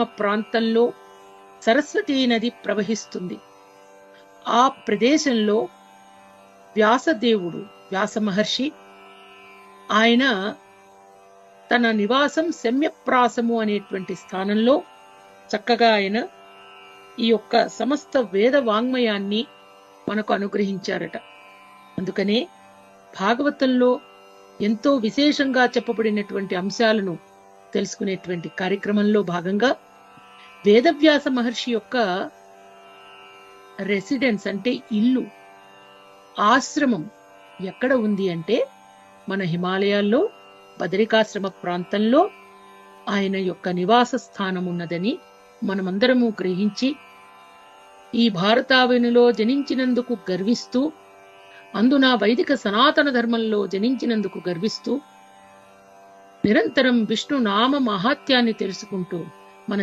పశ్చిమ ప్రాంతంలో సరస్వతీ నది ప్రవహిస్తుంది. ఆ ప్రదేశంలో వ్యాసదేవుడు వ్యాస మహర్షి ఆయన తన నివాసం శమ్యప్రాసము అనేటువంటి స్థానంలో చక్కగా ఆయన ఈ యొక్క సమస్త వేద వాంగ్మయాన్ని మనకు అనుగ్రహించారట. అందుకనే భాగవతంలో ఎంతో విశేషంగా చెప్పబడినటువంటి అంశాలను తెలుసుకునేటువంటి కార్యక్రమంలో భాగంగా వేదవ్యాస మహర్షి యొక్క రెసిడెన్స్ అంటే ఇల్లు ఆశ్రమం ఎక్కడ ఉంది అంటే మన హిమాలయాల్లో బదరికాశ్రమ ప్రాంతంలో ఆయన యొక్క నివాస స్థానం ఉన్నదని మనమందరము గ్రహించి ఈ భారతావనిలో జనించినందుకు గర్విస్తూ అందున వైదిక సనాతన ధర్మంలో జనించినందుకు గర్విస్తూ నిరంతరం విష్ణు నామ మహాత్యాన్ని తెలుసుకుంటూ మన